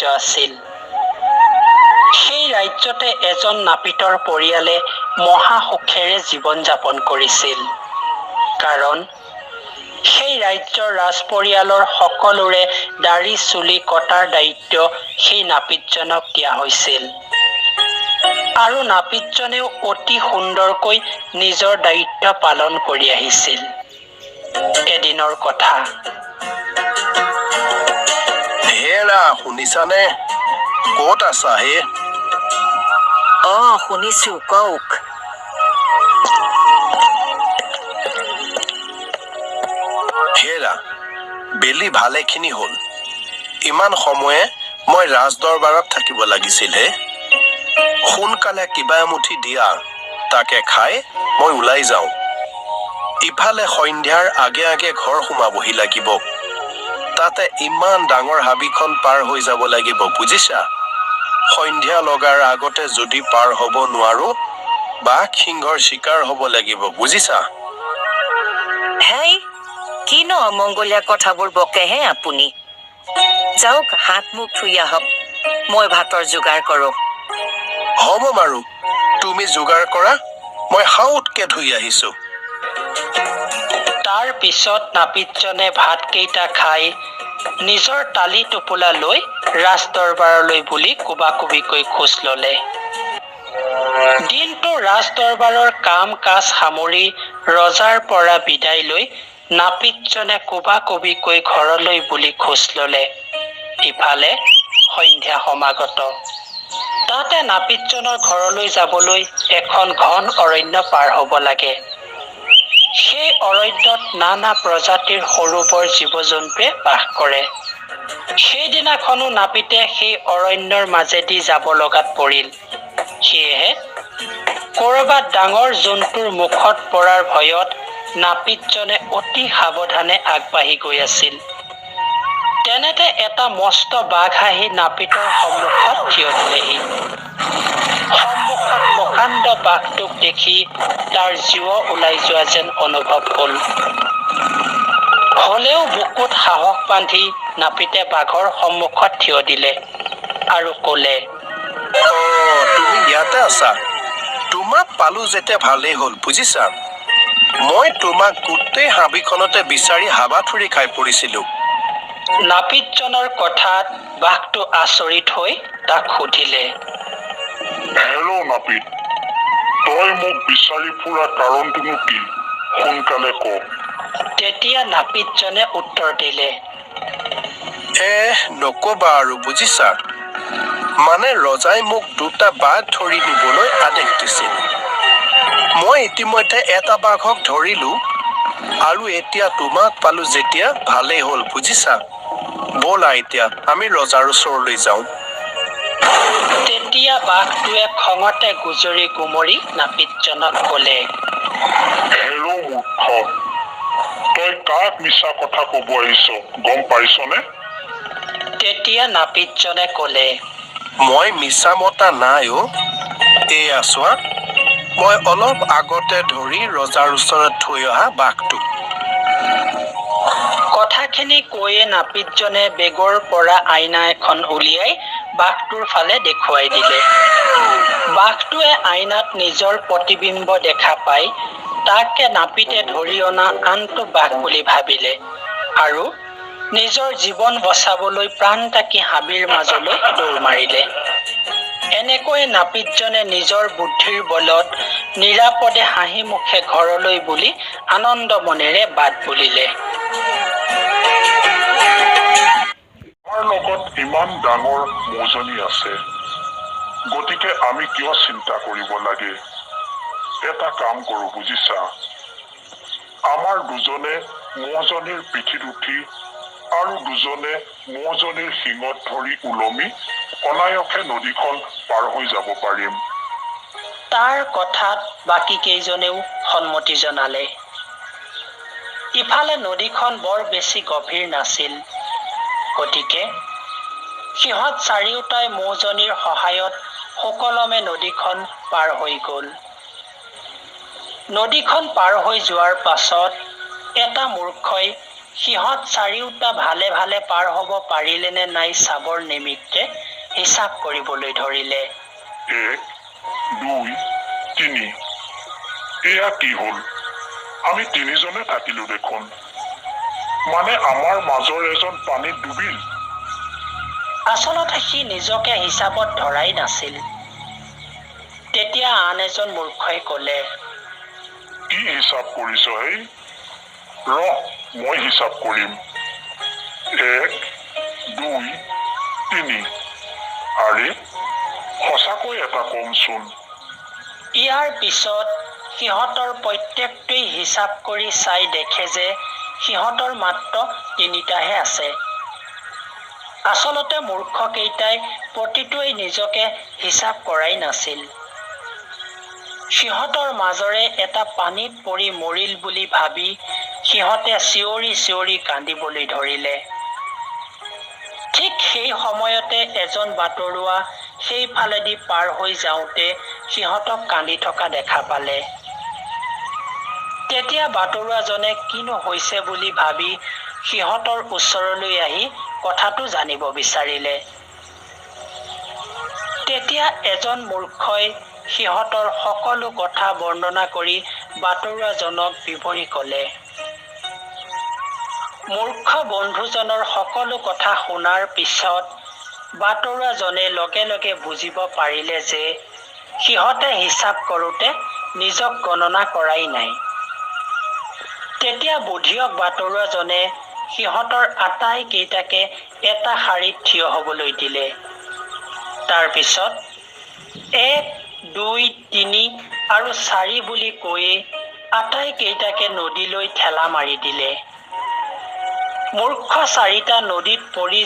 ৰাজ্য আছিল। সেই ৰাজ্যতে এজন নাপিতৰ পৰিয়ালে মহা সুখেৰে জীৱন যাপন কৰিছিল। কাৰণ সেই ৰাজ্যৰ ৰাজ পৰিয়ালৰ সকলোৰে দাড়ি চুলি কটাৰ দায়িত্ব সেই নাপিতজনক দিয়া হৈছিল। আৰু নাপিতজনেও অতি সুন্দৰকৈ নিজৰ দায়িত্ব পালন কৰি আহিছিল। এদিনৰ কথা হেৰা শুনিছানে ক'ত আছা হে অ শুনিছো কওক হেৰা বেলি ভালেখিনি হ'ল ইমান সময়ে মই ৰাজদৰবাৰত থাকিব লাগিছিল হে সোনকালে কিবা এমুঠি দিয়া তাকে খাই মই ওলাই যাওঁ ইফালে সন্ধ্যাৰ আগে আগে ঘৰ সোমাবহি লাগিব তাতে ইমান ডাঙৰ হাবিখন পাৰ হৈ যাব লাগিব বুজিছা? সন্ধ্যা লগাৰ আগতে যদি পাৰ হ'ব নোৱাৰো বাঘ সিংহৰ চিকাৰ হ'ব লাগিব বুজিছা? হেই কিনো অমংগলীয়া কথাবোৰ বকেহে আপুনি? যাওক হাত মুখ ধুই আহক। মই ভাতৰ যোগাৰ কৰোঁ। হ'ব বাৰু। তুমি যোগাৰ কৰা মই সাউতকে ধুই আহিছো। তাৰ পিছত নাপিতজনে ভাতকেইটা খাই নিজৰ তালি টোপোলা লৈ ৰাজ দৰবাৰলৈ বুলি কোবাকুবিকৈ খোজ ললে। দিনটো ৰাজ দৰবাৰৰ কাম কাজ সামৰি ৰজাৰ পৰা বিদায় লৈ নাপিতজনে কোবাকুবিকৈ ঘৰলৈ বুলি খোজ ললে। ইফালে সন্ধ্যা সমাগত। তাতে নাপিতজনৰ ঘৰলৈ যাবলৈ এখন ঘন অৰণ্য পাৰ হ'ব লাগে। সেই অৰণ্যত নানা প্ৰজাতিৰ সৰু বৰ জীৱ জন্তুৱে বাস কৰে। সেইদিনাখনো নাপিতে সেই অৰণ্যৰ মাজেদি যাব লগাত পৰিল। সেয়েহে ক'ৰবাত ডাঙৰ জন্তুৰ মুখত পৰাৰ ভয়ত নাপিতজনে অতি সাৱধানে আগবাঢ়ি গৈ আছিল। তেনেতে এটা মস্ত বাঘ আহি নাপিতৰ সন্মুখত থিয় দিলেহি। সন্মুখত প্ৰকাণ্ড বাঘটোক দেখি তাৰ জীৱ ওলাই যোৱা যেন অনুভৱ হ'ল। হলেও বুকুত সাহস বান্ধি নাপিতে বাঘৰ সন্মুখত থিয় দিলে আৰু কলে তুমি ইয়াতে আছা। তোমাক পালো যেতিয়া ভালেই হ'ল বুজিছা? মই তোমাক গোটেই হাবিখনতে বিচাৰি হাবাথুৰি খাই পৰিছিলো। নাপিতজনৰ কথাত বাঘটো আচৰিত হৈ তাক সুধিলে। হেল্ল' নাপিত তই মোক বিচাৰি ফুৰা কাৰণটোনো কি? সোনকালে ক। তেতিয়া নাপিতজনে উত্তৰ দিলে। এ নকবা আৰু বুজিছা? মানে ৰজাই মোক দুটা বাঘ ধৰি নিবলৈ আদেশ দিছিল। মই ইতিমধ্যে এটা বাঘক ধৰিলো আৰু এতিয়া তোমাক পালো যেতিয়া ভালেই হ'ল বুজিছা? ব'লা এতিয়া আমি ৰজাৰ ওচৰলৈ যাওঁ। তেতিয়া বাঘটোৱে খঙতে গুজৰি গুমৰি নাপিতজনক কলে হেল্ল' মূৰ্খ তই কাক মিছা কথা কব আহিছ গম পাইছনে? তেতিয়া নাপিতজনে কলে মই মিছা মতা নাই অ' এয়া চোৱা মই অলপ আগতে ধৰি ৰজাৰ ওচৰত থৈ অহা বাঘটো কথাখিনি কৈয়ে নাপিতজনে বেগৰ পৰা আইনা এখন উলিয়াই বাঘটোৰ ফালে দেখুৱাই দিলে। বাঘটোৱে আইনাত নিজৰ প্ৰতিবিম্ব দেখা পাই তাকে নাপিতে ধৰি অনা আনটো বাঘ বুলি ভাবিলে আৰু নিজৰ জীৱন বচাবলৈ প্ৰাণ তাকি হাবিৰ মাজলৈ দৌৰ মাৰিলে। এনেকৈ নাপিতজনে নিজৰ বুদ্ধিৰ বলত নিৰাপদে হাঁহি মুখে ঘৰলৈ বুলি আনন্দ মনেৰে বাট বুলিলে। লগত ইমান ডাঙৰ মৌজনী আছে গতিকে আমি কিয় চিন্তা কৰিব লাগে? এটা কাম কৰো বুজিছা? আমাৰ দুজনে মৌজনীৰ পিঠিত উঠি আৰু দুজনে মৌজনীৰ শিঙত ধৰি ওলমি অনায়সে নদীখন পাৰ হৈ যাব পাৰিম। তাৰ কথাত বাকী কেইজনেও সন্মতি জনালে। ইফালে নদীখন বৰ বেছি গভীৰ নাছিল। গতিকে সিহঁত চাৰিওটাই মৌজনীৰ সহায়ত সুকলমে নদীখন পাৰ হৈ গ'ল। নদীখন পাৰ হৈ যোৱাৰ পাছত এটা মূৰ্খই সিহঁত চাৰিওটা ভালে ভালে পাৰ হ'ব পাৰিলেনে নাই চাবৰ নিমিত্তে হিচাপ কৰিবলৈ ধৰিলে। এক দুই তিনি। এয়া কি হ'ল? আমি তিনিজনে থাকিলো দেখোন। মানে আমাৰ মাজৰ এজন পানীত ডুবিল। আচলতে সি নিজকে হিচাপত ধৰাই নাছিল। তেতিয়া আন এজন মূৰ্খই ক'লে কি হিচাপ কৰিছ হে? ৰহ মই হিচাপ কৰিম। এক দুই তিনি। আৰে সঁচাকৈ এটা কমচোন ইয়াৰ পিছত সিহঁতৰ প্ৰত্যেকটোৱেই হিচাপ কৰি চাই দেখে যে সিহঁতৰ মাত্ৰ তিনিটাহে আছে। আচলতে মূৰ্খকেইটাই প্ৰতিটোৱেই নিজকে হিচাপ কৰাই নাছিল। সিহঁতৰ মাজৰে এটা পানীত পৰি মৰিল বুলি ভাবি সিহঁতে চিঞৰি চিঞৰি কান্দিবলৈ ধৰিলে। ঠিক সেই সময়তে এজন বাটৰুৱা সেইফালেদি পাৰ হৈ যাওঁতে সিহঁতক কান্দি থকা দেখা পালে। তেতিয়া বাটৰুৱাজনে কিনো হৈছে বুলি ভাবি সিহঁতৰ ওচৰলৈ আহি কথাটো জানিব বিচাৰিলে। তেতিয়া এজন মূৰ্খই সিহঁতৰ সকলো কথা বৰ্ণনা কৰি বাটৰুৱাজনক বিৱৰি ক'লে। মূৰ্খ বন্ধুজনৰ সকলো কথা শুনাৰ পিছত বাটৰুৱাজনে লগে লগে বুজিব পাৰিলে যে সিহঁতে হিচাপ কৰোঁতে নিজক গণনা কৰাই নাই। তেতিয়া বুধিয়ক বাটৰুৱাজনে সিহঁতৰ আটাইকেইটাকে এটা শাৰীত থিয় হ'বলৈ দিলে। তাৰপিছত এক দুই তিনি আৰু চাৰি বুলি কৈয়ে আটাইকেইটাকে নদীলৈ ঠেলা মাৰি দিলে। মূৰ্খ চাৰিটা নদীত পৰি